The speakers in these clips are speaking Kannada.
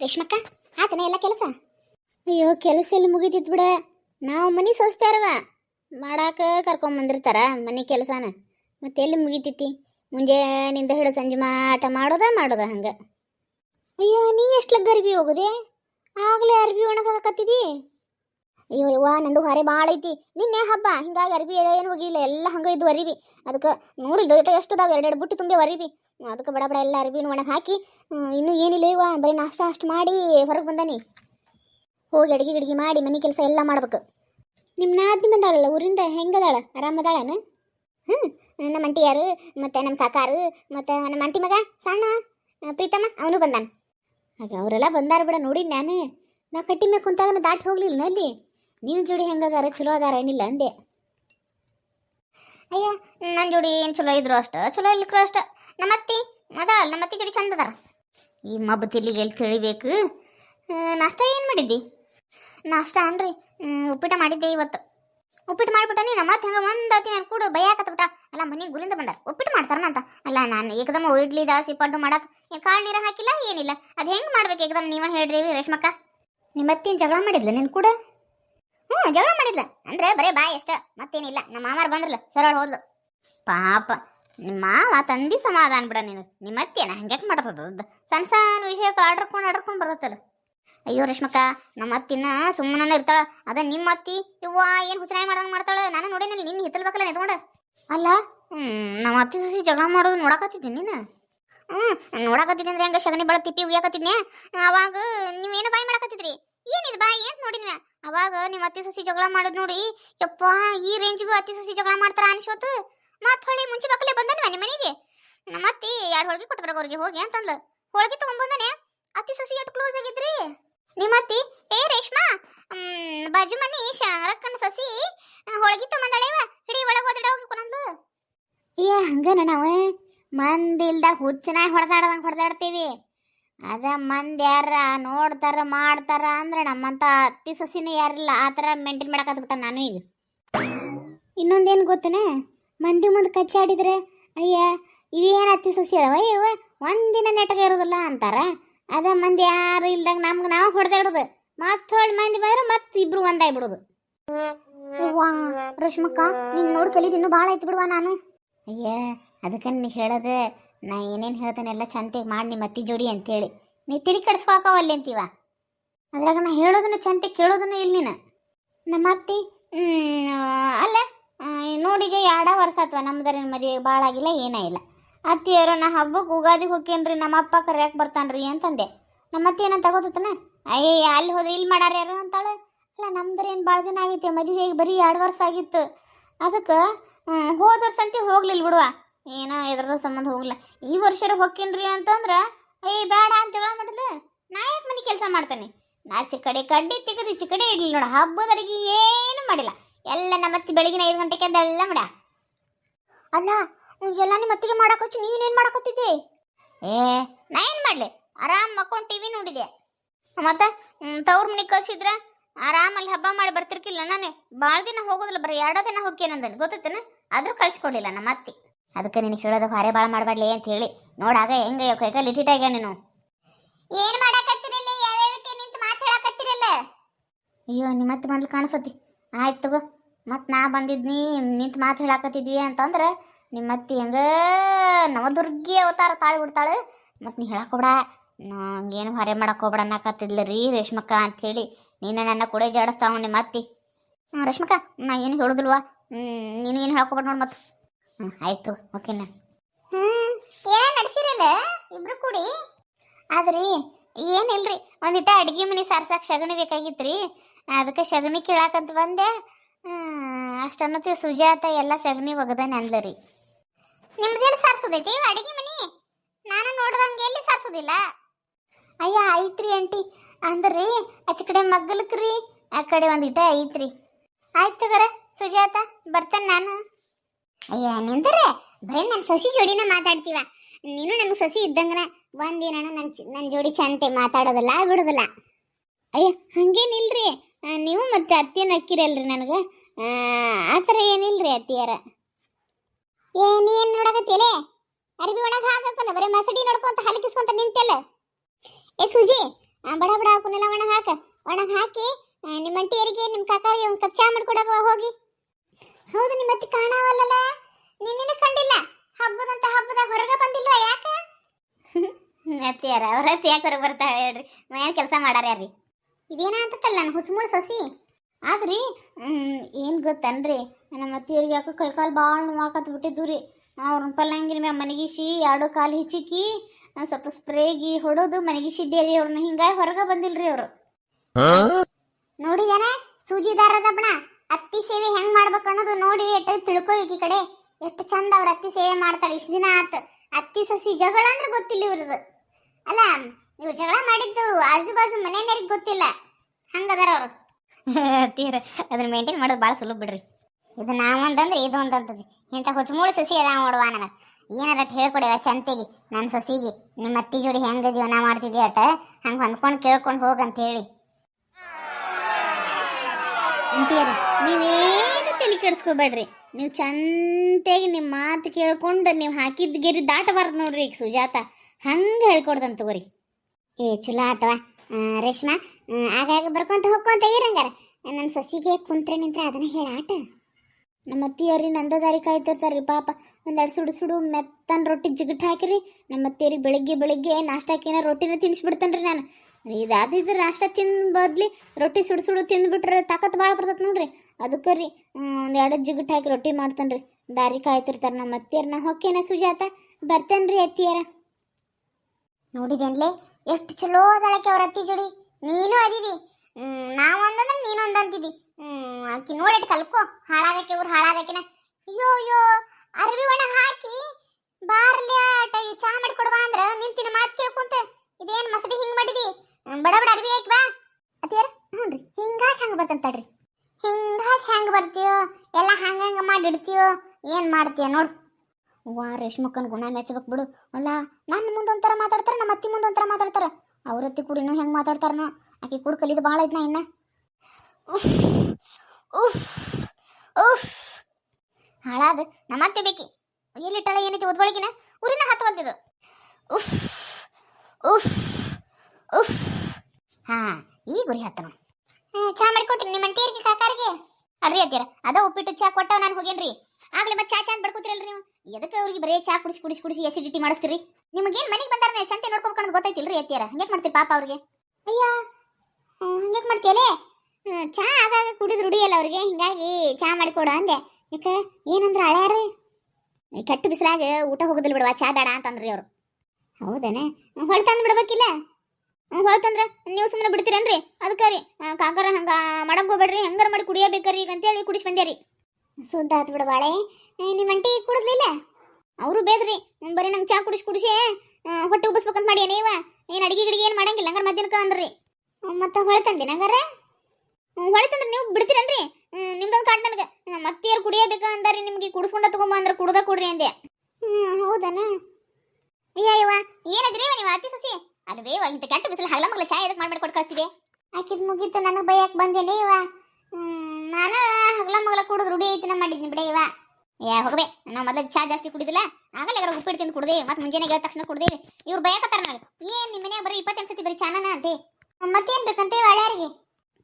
ರೇಷ್ಮಕ್ಕ? ಆತನ ಎಲ್ಲ ಕೆಲಸ? ಅಯ್ಯೋ, ಕೆಲಸ ಎಲ್ಲಿ ಮುಗಿದಿತ್ತು ಬಿಡ. ನಾವು ಮನೆ ಸೋಸ್ತಾರವ ಮಾಡಾಕ ಕರ್ಕೊಂಬಂದಿರ್ತಾರ ಮನೆ ಕೆಲಸನ. ಮತ್ತೆ ಎಲ್ಲಿ ಮುಗಿತೈತಿ ಮುಂಜಾನಿಂದ ಹಿಡಿದು ಸಂಜೆ ಮಾಟ ಮಾಡೋದ ಮಾಡೋದ ಹಂಗೆ. ಅಯ್ಯೋ, ನೀ ಎಷ್ಟು ಗರ್ಬಿ ಹೋಗುದೆ? ಆಗಲೇ ಅರ್ಬಿ ಒಣಗಾಕತ್ತಿದಿ? ಅಯ್ಯೋ, ಯವ್ವ, ನಂದು ಹೊರೆ ಭಾಳ ಐತಿ. ನಿನ್ನೆ ಹಬ್ಬ, ಹಿಂಗಾಗಿ ಅರ್ಬಿ ಏನು ಹೋಗಿಲ್ಲ, ಎಲ್ಲ ಹಂಗೆ ಇದು ಅರಿವಿ ಅದಕ್ಕೆ ನೋಡಿಲ್ದು ಇಟ್ಟು ಎಷ್ಟು ಅದಾವ ಎರಡೆರಡು ಬುಟ್ಟಿ ತುಂಬಿ ಅರಿವಿ ಅದಕ್ಕೆ ಬಡ ಬಡ ಎಲ್ಲ ಅರಿವಿನ ಒಣಗೆ ಹಾಕಿ ಇನ್ನೂ ಏನಿಲ್ಲ ಇವ ಬರೀ ನಾಷ್ಟ ಅಷ್ಟು ಮಾಡಿ ಹೊರಗೆ ಬಂದಾನಿ. ಹೋಗಿ ಅಡುಗೆ ಗಿಡಿಗೆ ಮಾಡಿ ಮನೆ ಕೆಲಸ ಎಲ್ಲ ಮಾಡ್ಬೇಕು. ನಿಮ್ಮ ನಾದ್ನಿ ಬಂದಾಳಲ್ಲ, ಊರಿಂದ ಹೆಂಗದಾಳ ಆರಾಮದಾಳನ ಹ್ಞೂ ನಮ್ಮ ಅಂಟಿ ಯಾರು, ಮತ್ತು ನಮ್ಮ ಕಾಕಾರು, ಮತ್ತು ನಮ್ಮ ಅಂಟಿ ಮಗ, ಸಣ್ಣ ಪ್ರೀತಮ್ಮ, ಅವನು ಬಂದಾನ. ಹಾಗೆ ಅವರೆಲ್ಲ ಬಂದಾರ ಬಿಡ ನೋಡಿ ನಾನು. ನಾ ಕಟ್ಟಿ ಮೇಲೆ ಕುಂತಾಗ ದಾಟಿ ಹೋಗ್ಲಿಲ್ಲ ಅಲ್ಲಿ? ನೀವು ಜೋಡಿ ಹೆಂಗದಾರ? ಚಲೋ ಅದಾರ? ಏನಿಲ್ಲ ಅಂದೆ. ಅಯ್ಯ ನನ್ನ ಜೋಡಿ ಏನು ಚಲೋ ಇದ್ರು ಅಷ್ಟ? ಚಲೋ ಇಲ್ಲ ಅಷ್ಟ. ನಮ್ಮತ್ತಿ ನಮ್ಮ ನಮ್ಮತ್ತಿ ಜೋಡಿ ಚಂದ ಅದಾರ. ಈ ಮಬ್ಬ ತಿಲ್ಲಿಗೆ ಎಲ್ಲಿ ತಿಳಿಬೇಕು? ನಾಷ್ಟ ಏನು ಮಾಡಿದ್ದಿ? ನಾಷ್ಟ ಅನ್ರಿ ಉಪ್ಪಿಟ್ಟು ಉಪ್ಪಿಟ ಮಾಡಿದ್ದೆ ಇವತ್ತು. ಉಪ್ಪಿಟ್ಟು ಮಾಡಿಬಿಟ್ಟನಿ ನಮ್ಮ ಮತ್ತೆ ಹೆಂಗೆ ಒಂದು ಅತಿ ನಾನು ಕೂಡ ಬೈಯಾಕತ್ಬಿಟ್ಟ ಅಲ್ಲ, ಮನೆಗೆ ಗುರಿಂದ ಬಂದಾರ. ಉಪ್ಪಿಟ್ಟು ಮಾಡ್ತಾರನಂತ ಅಲ್ಲ, ನಾನು ಏಕದಮ್ ಇಡ್ಲಿ, ದಾಸಿ, ಪಡ್ಡು ಮಾಡಕ್ಕೆ ಏನು ಕಾಳು ನೀರು ಹಾಕಿಲ್ಲ? ಏನಿಲ್ಲ. ಅದು ಹೆಂಗೆ ಮಾಡ್ಬೇಕು ಏಕದಮ್? ನೀವೇ ಹೇಳ್ರಿ ರೇಷ್ಮಕ್ಕ. ನಿಮ್ಮ ಅತ್ತೆ ಜಗಳ ಮಾಡಿದ್ಲ ನಿನ್ನ ಕೂಡ? ಹ್ಞೂ ಜಗಳ ಮಾಡಿದ್ಲ. ಅಂದ್ರೆ ಬರೇ ಬಾಯ್ ಅಷ್ಟ. ಮತ್ತೇನಿಲ್ಲ. ನಮ್ಮ ಮಾಮಾರ್ ಬಂದ್ರಲ್ಲ ಸರಳ ಹೋದ್ಲು. ಪಾಪ ನಿಮ್ಮ ಮಾವ ತಂದಿ ಸಮಾಧಾನ ಬಿಡ ನೀನು. ನಿಮ್ಮ ಅತ್ತೆನ ಹಂಗ್ಯಾಕೆ ಮಾಡ್ತದ? ಸಣ್ಣ ಸಣ್ಣ ವಿಷಯಕ್ಕೆ ಆಡ್ರಕೊಂಡು ಆಡ್ರಕೊಂಡು ಬರ್ತಲ್ಲ ಅಯ್ಯೋ ರೇಷ್ಮಕ್ಕ, ನಮ್ಮ ಅತ್ತಿನ ಸುಮ್ಮನೆ ಇರ್ತಾಳ. ಅದ ನಿಮ್ಮ ಅತ್ತಿ ಇವ್ವ ಏನು ಹುಚ್ಚನಾಯಿ ಮಾಡಂಗೆ ಮಾಡ್ತಾಳೆ? ನಾನು ನೋಡಿನಲ್ಲಿ, ನಿನ್ನ ಹಿತ್ತಲ್ಬೇಕಲ್ಲ ನಿಂತ್ಕೊಂಡ. ಅಲ್ಲ, ಹ್ಮ್, ನಮ್ಮ ಅತ್ತಿ ಸುಸಿ ಜಗಳ ಮಾಡೋದು ನೋಡಕತ್ತಿದ್ದೀನಿ ನೀನು? ಹ್ಞೂ ನೋಡಕತ್ತಿದ್ದೆ ಅಂದ್ರೆ ಹಂಗ ಶಗನಿ ಬಳ ತಿಪ್ಪಿ ಉಯ್ಯಾಕತ್ತಿದ್ನೆ ಅವಾಗ ನೀವೇನು ಬಾಯಿ ಮಾಡಕತ್ತಿದ್ರಿ? ಏನಿದು ಬಾಯಿ ಅಂತ ನೋಡಿನ ಅವಾಗ ನಿಮ್ಮ ಅತ್ತಿ ಸೊಸಿ ಜಗಳ ಮಾಡೋದು ನೋಡಿ. ಯಪ್ಪ, ಈ ರೇಂಜ್ಗೂ ಅತ್ತಿ ಸೊಸಿ ಜಗಳ ಮಾಡ್ತಾರ ಅನ್ಸೋತು ಮತ್ತೆ ಹೊಳಿ ಮುಂಚೆ ಬಕ್ಕಲೆ ಬಂದನ್ವ ನಿಮ್ಮ ಮನೆಗೆ? ನಮ್ಮ ಅತ್ತಿ ಎರಡು ಹೋಳಿಗೆ ಕೊಟ್ಟು ಅವ್ರಿಗೆ ಹೋಗಿ ಅಂತಂದ್ಲು. ಹೋಳಿಗೆ ತಗೊಂಡ್ಬಂದನೆ ಅತ್ತಿ ಸೊಸಿ ಎಷ್ಟು ಕ್ಲೋಸ್ ಆಗಿದ್ರಿ? ನಿಮ್ಮ ಅತ್ತಿ? ಏ ರೇಷ್ಮಾ ಬಾಜು ಮನಿ ಶಾರಕ್ಕನ ಸಸಿ ಹೋಳಿಗೆ ತಗೊಂಬಂದಳೇವ. ಹಿಡಿ, ಒಳಗೆ ಹೋದ್ರೆ ಹೋಗಿ ಕೊನಂದು ಏ, ಹಂಗನ ನಾವು? ಮಂದಿಲ್ದಾಗ ಹುಚ್ಚನಾಗಿ ಹೊಡೆದಾಡ್ದಂಗೆ ಹೊಡೆದಾಡ್ತೀವಿ. ಅದ ಮಂದಿ ಯಾರ ನೋಡ್ತಾರ ಮಾಡ್ತಾರ ಅಂದ್ರೆ ನಮ್ಮಂತ ಅತ್ತಿ ಸಸಿನ ಯಾರಿಲ್ಲ, ಆ ಥರ ಮೇಂಟೈನ್ ಮಾಡಕತ್ಬಿಟ್ಟ ನಾನು ಈಗ. ಇನ್ನೊಂದೇನು ಗೊತ್ತನೇ? ಮಂದಿ ಮುಂದೆ ಕಚ್ಚಾಡಿದ್ರೆ, ಅಯ್ಯ, ಇವೇನು ಅತ್ತಿ ಸಸಿ ಅದಾವ? ಇವ ಒಂದಿನ ನೆಟ್ಟಗೆ ಇರೋದಿಲ್ಲ ಅಂತಾರ. ಅದ ಮಂದಿ ಯಾರು ಇಲ್ದಾಗ ನಮ್ಗೆ ನಾವು ಹೊಡೆದಾಡೋದು ಮತ್ತೆ ಹೊಳ್ ಮಂದಿ ಬಂದ್ರೆ ಮತ್ತೆ ಇಬ್ರು ಒಂದಾಗ್ಬಿಡೋದು ವಾ ರಶ್ಮಕ್ಕ, ನೀನು ನೋಡಿ ಕಲಿದು ಇನ್ನೂ ಭಾಳ ಆಯ್ತು ಬಿಡುವ ನಾನು. ಅಯ್ಯ, ಅದಕ್ಕೆ ನೀ ಹೇಳೋದೆ ನಾ ಏನೇನು ಹೇಳ್ತೇನೆಲ್ಲ ಚಂತೆಗೆ ಮಾಡಿ ನಿಮ್ಮ ಅತ್ತಿ ಜೋಡಿ ಅಂತೇಳಿ. ನೀ ತಿಳಿ ಕಡಿಸ್ಕೊಳಕವಲ್ಲಿ ಅಂತೀವ? ಅದ್ರಾಗ ನಾ ಹೇಳೋದನ್ನು ಚಂತೆ ಕೇಳೋದನ್ನು ಇಲ್ಲ ನೀನು. ನಮ್ಮ ಅತ್ತಿ ಅಲ್ಲ ನೋಡಿಗೆ ಎರಡ ವರ್ಷ ಆತ್ವ, ನಮ್ದರ ಮದುವೆ ಭಾಳ ಆಗಿಲ್ಲ, ಏನೇ ಇಲ್ಲ. ಅತ್ತಿಯವರು ನಾ ಹಬ್ಬಕ್ಕೆ ಉಗಾದಿಗೆ ಹೋಗ್ಕೇನ್ರಿ ನಮ್ಮ ಅಪ್ಪ ಕರ್ಯಾಕೆ ಬರ್ತಾನ್ರಿ ಅಂತಂದೆ. ನಮ್ಮ ಅತ್ತಿ ಏನಂತ ಗೊತ್ತಾನ ಅಯ್ಯ, ಅಲ್ಲಿ ಹೋದ ಇಲ್ಲಿ ಮಾಡಾರ ಯಾರು ಅಂತಾಳೆ. ಅಲ್ಲ, ನಮ್ದ್ರ ಏನು ಭಾಳ ದಿನ ಆಗೈತೆ ಮದುವೆಗೆ ಬರೀ ಎರಡು ವರ್ಷ ಆಗಿತ್ತು. ಅದಕ್ಕೆ ಹೋದ ವರ್ಷ ಹೋಗ್ಲಿಲ್ಲ ಬಿಡುವ. ಏನೋ ಇದ್ರದ ಸಂಬಂಧ ಹೋಗಲ್ಲ ಈ ವರ್ಷರ ಹೊಕ್ಕೇನ್ರಿ ಅಂತಂದ್ರೆ ಏಯ್ ಬೇಡ ಅಂತ ಜಗಳ ಮಾಡಿದ್ಲು. ನಾ ಯಾಕೆ ಮನೆ ಕೆಲಸ ಮಾಡ್ತೇನೆ? ನಾ ಚಿಕ್ಕಡೆ ಕಡ್ಡಿ ತೆಗೆದು ಚಿಕ್ಕಡೆ ಇಡ್ಲಿ ನೋಡ. ಹಬ್ಬದ ಅಡಿಗೆ ಏನು ಮಾಡಿಲ್ಲ. ಎಲ್ಲ ನಮ್ಮತ್ತಿ ಬೆಳಗಿನ ಐದು ಗಂಟೆಗೆ ಅದೆಲ್ಲ ಮಾಡ. ಅಲ್ಲ, ಎಲ್ಲ ನಿಮ್ಮ ಅತ್ತಿಗೆ ಮಾಡಕ್ಕೊಚ್ಚು ನೀನೇನು ಮಾಡಕತ್ತಿದ್ದೆ ಏ, ನಾ ಏನು ಮಾಡಲಿ? ಆರಾಮ್ ಮಕ್ಕೊಂಡು ಟಿವಿ ನೋಡಿದೆ. ಮತ್ತೆ ತವ್ರ ಮನೆ ಕಳ್ಸಿದ್ರ ಆರಾಮಲ್ಲಿ ಹಬ್ಬ ಮಾಡಿ ಬರ್ತಿರ್ಕಿಲ್ಲ ನಾನೇ. ಭಾಳ ದಿನ ಹೋಗೋದಿಲ್ಲ ಬರೀ ಎರಡೋ ದಿನ ಹೋಗ್ಯೇನಂದನು. ಗೊತ್ತೈತೇನ? ಆದ್ರೂ ಕಳ್ಸಿಕೊಡ್ಲಿಲ್ಲ ನಮ್ಮ ಅತ್ತಿ. ಅದಕ್ಕೆ ನಿನಗೆ ಹೇಳೋದು ಹೊರೆ ಭಾಳ ಮಾಡಬೇಡಲಿ ಅಂತ ಹೇಳಿ. ನೋಡಾಗ ಹೆಂಗೆ ಕೈಕ ಇಟ್ಟಿಟ್ಟಾಗ ನೀನು? ಏನು ಮಾಡಕತ್ತಿರಲ್ಲ? ಯಾವ್ಯಾವಕ್ಕೆ ನಿಂತು ಮಾತಾಡಕತ್ತಿರಲ್ಲ? ಅಯ್ಯೋ ನಿಮ್ಮ ಅತ್ತೆ ಮೊದ್ಲು ಕಾಣಿಸತಿ. ಆಯ್ತು ತಗೋ. ಮತ್ತು ನಾ ಬಂದಿದ್ನಿ ನಿಂತು ಮಾತು ಹೇಳಾಕತ್ತಿದ್ವಿ ಅಂತಂದ್ರೆ ನಿಮ್ಮ ಮತ್ತೆ ಹೆಂಗ ನವದುರ್ಗಿ ಅವತಾರ ತಾಳಿ ಬಿಡ್ತಾಳೆ. ಮತ್ತು ನೀ ಹೇಳಕ್ಕೋಬೇಡ ನಂಗೇನು ಹೊರೆ ಮಾಡಕ್ಕೆ ಹೋಗ್ಬೇಡ ಅನ್ನಕತ್ತಿದ್ಲ ರೀ ರೇಷ್ಮಕ್ಕ ಅಂಥೇಳಿ ನೀನು ನನ್ನ ಕೂಡ ಜಾಡಿಸ್ತಾವ ನಿಮ್ಮ ಅತ್ತಿ. ರೇಷ್ಮಕ್ಕ ನಾ ಏನು ಹೇಳುದಿಲ್ವಾ? ಹ್ಞೂ ನೀನು ಏನು ಹೇಳ್ಕೊಬೇಡ ನೋಡಿ ಮತ್ತೆ. ಹ್ಞೂ ಆಯ್ತು ಓಕೆನಾ? ಹ್ಞೂ ಏನೇ ನಡೆಸಿರಲ್ಲ? ಇಬ್ರು ಕೂಡಿ? ಆದ್ರಿ ಏನಿಲ್ರಿ ಒಂದಿಟ ಅಡ್ಗೆ ಮನೆ ಸಾರ್ಸಕ್ಕೆ ಸಗಣಿ ಬೇಕಾಗಿತ್ರಿ. ಅದಕ್ಕೆ ಸಗಣಿ ಕೇಳಾಕಂತ ಬಂದೆ. ಅಷ್ಟನ್ನತಿ ಸುಜಾತ ಎಲ್ಲ ಸಗಣಿ ಒಗದಾನೆ ಅಂದ್ಲ ರೀ. ನಿಮ್ದೆಲ್ಲಿ ಸಾರ್ಸೋದೈತಿ? ಅಡಿಗೆ ಮನಿ? ನಾನು ನೋಡ್ದಂಗೆ ಎಲ್ಲಿ ಸಾರ್ಸೋದಿಲ್ಲ? ಅಯ್ಯ ಐತ್ರಿ ಆಂಟಿ. ಅಂದ್ರಿ ಆಚೆ ಕಡೆ ಮಗ್ಗಲಕ್ರಿ ಆ ಕಡೆ ಒಂದಿಟ ಐತ್ರಿ. ಆಯ್ತು ಕರೆ ಸುಜಾತ ಬರ್ತೇನೆ ನಾನು. ಅಯ್ಯ ನಿಂದ್ರೆ ಬರೀ ನನ್ನ ಸಸಿ ಜೋಡಿನ ಮಾತಾಡ್ತೀವ. ನೀನು ನನ್ನ ಸಸಿ ಇದ್ದಂಗನ ಒಂದಿನ ನನ್ನ ನನ್ನ ಜೋಡಿ ಚಂತೆ ಮಾತಾಡೋದಲ್ಲ ಬಿಡೋದಿಲ್ಲ ಅಯ್ಯ, ಹಂಗೇನಿಲ್ರಿ. ನೀವು ಮತ್ತೆ ಅತ್ತೆನ ಅಕ್ಕಿರಲ್ರಿ ನನಗೆ. ಆ ಥರ ಏನಿಲ್ರಿ ಅತ್ತಿಯರ? ಏನ್ ಏನ್ ನೋಡಕತ್ತಿಲೆ? ಅರ್ಬಿ ಒಣಗ ಹಾಕಕ್ಕನ, ಬರೀ ಮಸಡಿ ನೋಡ್ಕೊಂತ ಹಲಕಿಸ್ಕೊಂತ ನಿಂತೆಲ್ಲ ಏ, ಸುಜಿ ಬಡ ಬಡ ಅವನ್ನೆಲ್ಲ ಒಣಗ ಹಾಕ. ಒಣಗ್ ಹಾಕಿ ನಿಮ್ಮ ಅಂಟಿಯರಿಗೆ, ನಿಮ್ಮ ಕಾಕಾರಿಗೆ ಒಂದು ಕಪ್ ಚಾ ಮಾಡ್ಕೊಡಕ ಹೋಗಿ ಹೌದು ನಿಮ್ಮ ಅತ್ತಿ ಕಾಣವಲ್ಲಲ್ಲ ನಿನ್ನೆ ಕಂಡಿಲ್ಲ ಹಬ್ಬದಂತ ಹಬ್ಬದಾಗ ಹೊರಗೆ ಬಂದಿಲ್ವಾ ಯಾಕ ಅತ್ತಿಯಾರ ಅವ್ರ ಅತ್ತಿ ಯಾಕೆ ಹೊರಗೆ ಬರ್ತಾವೆ ಹೇಳ್ರಿ? ಮನ್ಯಾಗ ಕೆಲಸ ಮಾಡಾರ ಯಾರ್ರಿ? ಇದೇನ ಅಂತಕ್ಕಲ್ಲ ನಾನು ಹುಚ್ಚಮೂಳು ಸಸಿ? ಆದ್ರಿ ಏನು ಗೊತ್ತನ್ರಿ? ನಮ್ಮ ಅತ್ತಿಯವ್ರಿಗೆ ಯಾಕೋ ಕೈಕಾಲು ಭಾಳ ನೋವಾಕತ್ ಬಿಟ್ಟಿದ್ದು ರೀ ಅವ್ರನ್ನ ಪಲ್ಲಂಗಿನ ಮ್ಯಾಗ ಮನಗಿಸಿ ಎರಡು ಕಾಲು ಹಿಚ್ಚಿಕ್ಕಿ ಸ್ವಲ್ಪ ಸ್ಪ್ರೇಗಿ ಹೊಡೋದು ಮನಗಿಸಿದ್ದೆ ರೀ ಅವ್ರನ್ನ. ಹಿಂಗಾಗಿ ಹೊರಗೆ ಬಂದಿಲ್ರಿ ಅವರು. ನೋಡಿದಾನೆ ಸೂಜಿ ದಾರದ ಬಣ ಅತ್ತಿ ಸೇವೆ ಹೆಂಗ್ ಮಾಡ್ಬೇಕು ಅನ್ನೋದು ನೋಡಿ ಎಟ್ಟ ತಿಳ್ಕೋ ಈ ಕಡೆ. ಎಷ್ಟು ಚಂದ ಅವ್ರ ಅತ್ತಿ ಸೇವೆ ಮಾಡ್ತಾಳೆ. ಇಷ್ಟು ದಿನ ಆತ. ಅತ್ತಿ ಸಸಿ ಜಗಳ ಅಂದ್ರೆ ಗೊತ್ತಿಲ್ಲ ಇವ್ರದ್ದು ಅಲ್ಲ ನೀವು ಜಗಳ ಮಾಡಿದ್ದು ಆಜು ಬಾಜು ಮನೆಯವ್ರಿಗೆ ಗೊತ್ತಿಲ್ಲ. ಹಂಗದಾರ ಅವರು. ತೀರ ಅದನ್ನ ಮೇಂಟೈನ್ ಮಾಡೋದು ಭಾಳ ಸುಲಭ ಬಿಡ್ರಿ. ಇದು ನಾವೊಂದಂದ್ರೆ ಇದು ಒಂದಂತದ್ದು ಇಂಥ ಹುಚ್ಚಮೂಳು ಸಸಿ ಅದ ನೋಡುವ ನನಗೆ. ಏನಾರ ಹೇಳ್ಕೊಡಿ ಚಂತೆಗೆ ನನ್ನ ಸಸಿಗೆ. ನಿಮ್ಮ ಅತ್ತಿ ಜೋಡಿ ಹೆಂಗೆ ಜೀವನ ಮಾಡ್ತಿದ್ದಿ ಅಟ ಹಂಗೆ ಹೊಂದ್ಕೊಂಡು ಕೇಳ್ಕೊಂಡು ಹೋಗಂತ ಹೇಳಿ ಅಂಟಿಯರಿ ನೀವೇನು ತಲೆ ಕೆಡಿಸ್ಕೋಬೇಡ್ರಿ. ನೀವು ಚಂತೆಗೆ ನಿಮ್ಮ ಮಾತು ಕೇಳ್ಕೊಂಡು ನೀವು ಹಾಕಿದ್ದ ಗೆರಿ ದಾಟಬಾರ್ದು ನೋಡ್ರಿ ಈಗ ಸುಜಾತ. ಹಂಗೆ ಹೇಳ್ಕೊಡ್ದಂತ ತಗೋರಿ. ಏ, ಚಲೋ ಆತವ? ರೇಷ್ಮಾ ಆಗಾಗ ಬರ್ಕೊಂತ ಹೋಗ್ಕೊಂತ ಇರಂಗಾರ. ನನ್ನ ಸೊಸಿಗೆ ಕುಂತ್ರೆ ನಿಂತ್ರೆ ಅದನ್ನ ಹೇಳಾಟ ನಮ್ಮ ಅತ್ತಿಯವ್ರಿ ನಂದದಾರಿ ಕಾಯ್ತಿರ್ತಾರ್ರಿ ಪಾಪ. ಒಂದೆರಡು ಸುಡು ಸುಡು ಮೆತ್ತನ ರೊಟ್ಟಿ ಜಿಗಟ್ ಹಾಕಿರಿ. ನಮ್ಮ ಅತ್ತಿಯರಿ ಬೆಳಿಗ್ಗೆ ಬೆಳಿಗ್ಗೆ ನಾಷ್ಟಾಕಿನ ರೊಟ್ಟಿನ ತಿನ್ಸ್ಬಿಡ್ತೇನೆ ನಾನು. ಇದಾದಿದ್ರೆ ನಾಷ್ಟ ತಿಂದು ಬದ್ಲಿ ರೊಟ್ಟಿ ಸುಡು ಸುಡು ತಿಂದ್ಬಿಟ್ರೆ ತಾಕತ್ ಭಾಳ ಬರ್ತೈತೆ ನೋಡ್ರಿ. ಅದಕ್ಕೆ ರೀ ಒಂದು ಎರಡು ಜಿಗಟ್ ಹಾಕಿ ರೊಟ್ಟಿ ಮಾಡ್ತಾನ್ರಿ. ದಾರಿ ಕಾಯ್ತಿರ್ತಾರೆ ನಮ್ಮ ಅತ್ತಿಯರ್ ನಾ ಹೊಕ್ಕೇನ ಸುಜಾತ? ಬರ್ತೇನ್ರಿ ಅತ್ತಿಯರ. ನೋಡಿದೇನ್ಲೆ ಎಷ್ಟು ಚಲೋ ಅದಳಕ್ಕೆ ಅವ್ರ ಅತ್ತಿ ಜೋಡಿ. ನೀನು ಅದಿದಿ. ನಾವು ಒಂದಂದ್ರೆ ನೀನು ಒಂದಂತಿದಿ ಹ್ಮ್, ಆಕಿ ನೋಡಿಟ್ಟು ಕಲ್ಕೋ. ಹಾಳಾಗಕ್ಕೆ ಇವ್ರು ಹಾಳಾಗಕ್ಕಿನ. ಅಯ್ಯೋ ಅಯ್ಯೋ, ಅರ್ವಿ ಒಣ ಹಾಕಿ ಬಾರ್ಲಿ ಆಟ ಈ ಚಾ ಮಾಡಿ ಕೊಡ್ವಾ ಅಂದ್ರ ನಿಂತಿನ ಮಾತು ಕೇಳ್ಕೊಂತ. ಇದೇನ್ ಮಸಡಿ ಹಿಂಗ್ ಮಾಡಿದಿ? ಬಡ ಬಡ ಅರ್ವಿ ಹಾಕಿ ಬಾ. ಅತ್ತಿಯರ ಹ್ಞೂನ್ರಿ ಹಿಂಗಾಗಿ ಹಂಗ ಬರ್ತಂತ ತಡ್ರಿ. ಹಿಂಗಾಗಿ ಹೆಂಗ್ ಬರ್ತೀಯೋ? ಎಲ್ಲ ಹಂಗಂಗ ಮಾಡಿ ಇಡ್ತೀಯೋ ಏನ್ ಮಾಡ್ತೀಯ ನೋಡು. ವಾ ರೇಷ್ಮಕ್ಕನ ಗುಣ ಮೆಚ್ಚಬೇಕು ಬಿಡು. ಅಲ್ಲ ನನ್ನ ಮುಂದೆ ಒಂಥರ ಮಾತಾಡ್ತಾರೆ ನಮ್ಮ ಅತ್ತಿ ಮುಂದೆ ಒಂಥರ ಮಾತಾಡ್ತಾರೆ. ಅವ್ರ ಕೂಡ ಇನ್ನೂ ಹೆಂಗೆ ಮಾತಾಡ್ತಾರನ. ಆಕೆ ಕೂಡ ಕಲಿದು ಭಾಳ ಐತ್ನಾ ಇನ್ನ. ಹಾಳಾದ ನಮ್ಮ ಅತ್ತೆ ಬೇಕಿ. ಎಲ್ಲಿಟ್ಟಾಳ, ಏನೈತಿ ಒದ್ವಳಗಿನ ಊರಿನ ಹತ್ತು ಬಂದಿದ್ದು ಉಫ್ ಉಫ್ ಉಫ್. ಹಾ, ಈ ಗುರಿ ಹತ್ತನು ಚಾ ಮಾಡಿಕೊಟ್ರಿ ನಿಮ್ಮ ಅಂತೀರಿಗೆ ಕಾಕಾರಿಗೆ. ಅಲ್ರಿ ಅತ್ತೀರ ಅದ ಉಪ್ಪಿಟ್ಟು ಚಾ ಕೊಟ್ಟ, ನಾನು ಹೋಗೇನ್ರಿ. ಆಗ್ಲೇ ಮತ್ತೆ ಚಾ ಚಾ ಅಂತ ಬಡ್ಕೋತಿರಲ್ರಿ ನೀವು? ಎದಕ್ಕೆ ಅವ್ರಿಗೆ ಬರೀ ಚಾ ಕುಡಿಸಿ ಕುಡಿಸಿ ಕುಡಿಸಿ ಎಸಿಡಿಟಿ ಮಾಡಿಸ್ತೀರಿ? ನಿಮಗೇನು ಮನೆಗೆ ಬಂದಾರ ಚಂತೆ ನೋಡ್ಕೋಬೇಕು ಅನ್ನೋದು ಗೊತ್ತೈತಿಲ್ರಿ ಅತ್ತಿಯರ? ಹಂಗೆ ಮಾಡ್ತೀರಿ ಪಾಪ ಅವ್ರಿಗೆ? ಅಯ್ಯ ಹಂಗೆ ಮಾಡ್ತೀಯಲೇ ಚಾ ಆಗಾಗ ಕುಡಿದು ರೂಢಿಯಲ್ಲ ಅವ್ರಿಗೆ, ಹಿಂಗಾಗಿ ಚಾ ಮಾಡಿಕೊಡು ಅಂದೆ. ಯಾಕೆ? ಏನಂದ್ರೆ ಹಳ್ಯಾರ ಕೆಟ್ಟ ಬಿಸಿಲಾಗ ಊಟ ಹೋಗೋದಿಲ್ಲ ಬಿಡುವ, ಚಾ ಬೇಡ ಅಂತಂದ್ರಿ ಅವರು. ಹೌದೇನೆ? ಹೊಳ್ತಂದು ಬಿಡ್ಬೇಕಿಲ್ಲ? ಹೊಳ್ತಂದ್ರೆ ನೀವು ಸುಮ್ಮನೆ ಬಿಡ್ತೀರೇನ್ರಿ? ಅದಕ್ಕೆ ರೀ ಕಾಕರ ಹಂಗ ಮಾಡಕ್ ಹೋಗ್ಬೇಡ್ರಿ, ಹಂಗಾರ ಮಾಡಿ ಕುಡಿಯಬೇಕ್ರಿ ಈಗ ಅಂತೇಳಿ ಕುಡಿಸ್ ಬಂದ್ಯಾರಿ. ಸುದ್ದ ಆತ್ ಬಿಡು ಬಾಳೆ. ನಿಮ್ಮ ಅಂಟಿ ಕುಡಿದ್ಲಿಲ್ಲ? ಅವರು ಬೇದ್ರಿ. ಬರೀ ನಂಗೆ ಚಾ ಕುಡಿಸಿ ಕುಡಿಸಿ ಹೊಟ್ಟೆ ಉಬ್ಬಿಸ್ಬೇಕಂತ ಮಾಡಿ ನೀವ ಏನು ಅಡಿಗೆ ಗಿಡಿಗೆ ಏನು ಮಾಡಂಗಿಲ್ಲ, ಹಂಗಾರೆ ಮಧ್ಯಾಹ್ನಕ್ಕೆ ಅಂದ್ರಿ. ಮತ್ತೆ ಹೊಳೆ ತಂದಿನ ಹಂಗಾರ? ಹೊಳೆ ತಂದ್ರೆ ನೀವು ಬಿಡ್ತೀರನ್ರಿ? ನಿಮ್ದೊಂದು ಕಾಟ್ ನನಗೆ. ಮತ್ತೇರು ಕುಡಿಯಬೇಕ ಅಂದಾರಿ ನಿಮ್ಗೆ, ಕುಡಿಸ್ಕೊಂಡ ತಗೊಂಬ ಅಂದ್ರೆ ಕುಡ್ದ ಕೊಡ್ರಿ ಅಂದೆ. ಹ್ಮ್, ಹೌದನ? ಅಯ್ಯವ್ವ ಏನದ್ರಿ ನೀವು, ಅತ್ತಿ ಸಸಿ? ಅಲ್ವೇ ಇವ, ಇಂಥ ಕೆಟ್ಟ ಬಿಸಿಲು ಹಗಲ ಮಗಲ ಚಾಯ್ ಎದಕ್ಕೆ ಮಾಡ್ಬಿಟ್ಟು ಕೊಟ್ಟು ಕಳ್ಸಿದೆ ಆಕಿದ್ ಮುಗೀತು, ನನಗೆ ಬಯಕ್ಕೆ ಬಂದೇನೆ ಇವ ಹ್ಮ್, ನಾನು ಹಗಲ ಮಗಲ ಕುಡಿದು ರೂಢಿ ಐತಿನ ಮಾಡಿದ್ನಿ ಬಿಡ ಇವ ಏ ಹೋಗಬೇ. ನಾವು ಮೊದಲು ಚಾ ಜಾಸ್ತಿ ಕುಡಿದಿಲ್ಲ ಆಗಲ್ಲ ಯಾರು ಉಪ್ಪಿಟ್ಟು ತಿಂದು ಕುಡ್ದೇವಿ ಮತ್ತೆ ಮುಂಜಾನೆ ಎದ್ದ ತಕ್ಷಣ ಕುಡ್ದೇವಿ ಇವ್ರು ಬಯಕತ್ತಾರ ನನಗೆ ಏನ್ ನಿಮ್ಮ ಮನ್ಯಾಗ ಬರೀ ಇಪ್ಪತ್ತೆಂಟು ಸತಿ ಬರೀ ಚಾನನ ಅಂತೆ? ಮತ್ತೇನ್ ಬೇಕಂತೆ ಹಳ್ಯಾರಿಗೆ?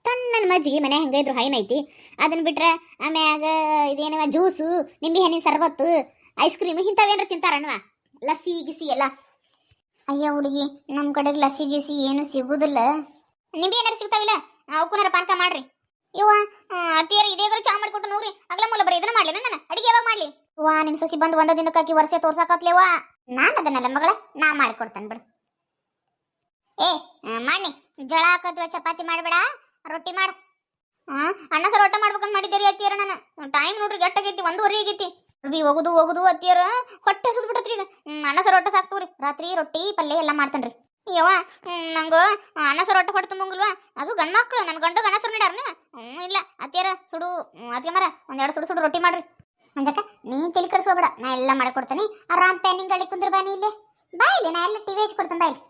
ತನ್ನ ಮಜ್ಜಿಗೆ ಮನೆ ಹಂಗ ಇದ್ರು ಐತಿ. ಅದನ್ನ ಬಿಟ್ರೆ ಆಮ್ಯಾಗ ಇದೇನವ, ಜ್ಯೂಸು, ನಿಂಬೆ ಹಣ್ಣಿನ ಸರ್ಬತ್ತು, ಐಸ್ ಕ್ರೀಮ್ ಇಂಥವೇನ್ರ ತಿಂತಾರಣ್ವ ಲಸ್ಸಿ ಗಿಸಿ ಎಲ್ಲ. ಅಯ್ಯೋ ಹುಡುಗಿ ನಮ್ಮ ಕಡೆಗೆ ಲಸ್ಸಿ ಗಿಸಿ ಏನು ಸಿಗುದಿಲ್ಲ. ನಿಂಬೆ ಏನಾರು ಸಿಗ್ತಾವಿಲ್ಲ? ಅವಕ್ಕೂನಾರ ಪಾನಕ ಮಾಡ್ರಿ. ಇವ ಅತ್ತಿಯರು ಇದೇ ಚಾ ಮಾಡಿಕೊಟ್ಟು ನೋಡ್ರಿ. ಅಗ್ಲ ಮೂಲ ಬರೀ ಇದನ್ನ ಮಾಡ್ಲಿ ನಾನು ಅಡಿಗೆ ಯಾವಾಗ ಮಾಡ್ಲಿ? ವಾ ನಿನ್ ಸೊಸಿ ಬಂದು ಒಂದ ದಿನಕ್ಕಾಕಿ ವರ್ಷ ತೋರ್ಸಾಕತ್ಲೇವಾ ನಾನು ಅದನ್ನಲ್ಲ ಮಗಳ, ನಾ ಮಾಡಿಕೊಡ್ತೇನೆ ಬಿಡು. ಏ ಮಾಡಿ ಜಳ ಹಾಕೋದ್ವ ಚಪಾತಿ ಮಾಡಬೇಡ, ರೊಟ್ಟಿ ಮಾಡು. ಅನ್ನ ಸರ್ ರೊಟ್ಟ ಮಾಡ್ಬೇಕಂತ ಮಾಡಿದ್ದೀರಿ ಅತ್ತಿಯರ ನಾನು ಟೈಮ್ ನೋಡ್ರಿ ಗಟ್ಟಾಗೈತಿ, ಒಂದೂವರೆ ಆಗೈತಿ. ಬಿ ಹೋಗುದು ಹೋಗುದು ಅತ್ತಿಯರ ಹೊಟ್ಟೆ ಹಸದ್ ಬಿಡತ್ರಿ ಈಗ. ಅಣ್ಣ ಸರ್ ರೊಟ್ಟ ಸಾಕ್ತವ್ರಿ. ರಾತ್ರಿ ರೊಟ್ಟಿ, ಪಲ್ಯ ಎಲ್ಲ ಮಾಡ್ತೇನ್ರಿ. ಯವ್ವ ನಂಗ ಅನ್ನ ಸರ್ ಹೊಟ್ಟೆ ಹೊಟ್ಟೆ ಅದು ಗಂಡ ಮಕ್ಕಳು ನನ್ನ ಗಂಡು ಗಂಡ ಸರ್ ಹ್ಞೂ ಇಲ್ಲ, ಅತ್ತಿಯರ ಸುಡು ಅದಕ್ಕೆ ಮರ, ಒಂದೆರಡು ಸುಡು ಸುಡು ರೊಟ್ಟಿ ಮಾಡ್ರಿ. ಮಂಜಕ್ಕ ನೀ ತಲೆ ಕರ್ಸ್ಕೋಬೇಡ ನಾ ಎಲ್ಲ ಮಾಡಿಕೊಡ್ತೇನೆ. ಆರಾಮ್ ಪ್ಯಾನಿಂಗ್ ಗಳಿ ಕುಂದ್ರ ಬಾನಿ ಇಲ್ಲಿ. ಬಾ ಇಲ್ಲಿ, ನಾ ಎಲ್ಲ ಟಿವಿ ಹಚ್ಚಿ ಕೊಡ್ತೀನಿ ಬಾ ಇಲ್ಲಿ.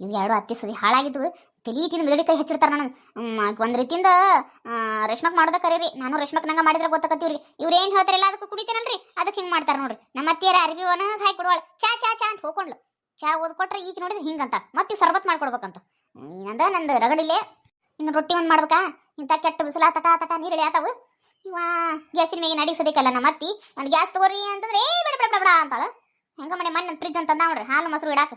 ಇವು ಎರಡು ಅತ್ತಿ ಸುದಿ ಹಾಳಾಗಿದ್ವು. ತಲಿ ತಿಂದು ಮಿದಡಿ ಕೈ ಹಚ್ಚಿಡ್ತಾರೆ ನಾನು ಒಂದು ರೀತಿಯಿಂದ ರೇಷ್ಮಕ್ ಮಾಡೋದ ಕರೀರಿ. ನಾನು ರೇಷ್ಮಕ್ ನಂಗೆ ಮಾಡಿದ್ರೆ ಗೊತ್ತಾಕತ್ತೀವ್ರಿ. ಇವ್ರು ಏನು ಹೇಳ್ತಾರಲ್ಲ ಅದಕ್ಕೆ ಕುಡಿತೇನಲ್ರಿ ಅದಕ್ಕೆ ಹಿಂಗೆ ಮಾಡ್ತಾರೆ ನೋಡ್ರಿ. ನಮ್ಮ ಅತ್ತಿಯರ ಅರ್ಬಿ ಒಣಗ್ ಹಾಕಿ ಕೊಡುವಳು ಚಾ ಚಾ ಚಾ ಅಂತ ಹೋಗ್ಕೊಂಡ್ಲು ಚಾ ಓದ್ ಕೊಟ್ರೆ ಈಗ ನೋಡಿದ್ರೆ ಹಿಂಗಂತ. ಮತ್ತೆ ಸರ್ಬತ್ ಮಾಡ್ಕೊಡ್ಬೇಕಂತ. ನಂದ ನಂದು ರಗಡಿಲೆ ಇನ್ನು ರೊಟ್ಟಿ ಒಂದು ಮಾಡ್ಬೇಕಾ? ಇಂಥ ಕೆಟ್ಟ ಬಿಸಿಲ, ತಟ ತಟ ನೀರು ಆತಾವು. ಇವ ಗ್ಯಾಸಿನ ಮೇಲೆ ನಡಿಸೋದಕ್ಕಲ್ಲ ನಮ್ಮ ಅತ್ತಿ ಒಂದು ಗ್ಯಾಸ್ ತಗೋರಿ ಅಂತಂದ್ರೆ, ಏ, ಬೇಡ ಬೇಡ ಬೇಡ ಅಂತಾಳ. ಹೆಂಗ ಮನೆ ಮನೆ ಫ್ರಿಜ್ ಅಂತ ನೋಡ್ರಿ ಹಾಲು ಮೊಸರು ಇಡಾಕ.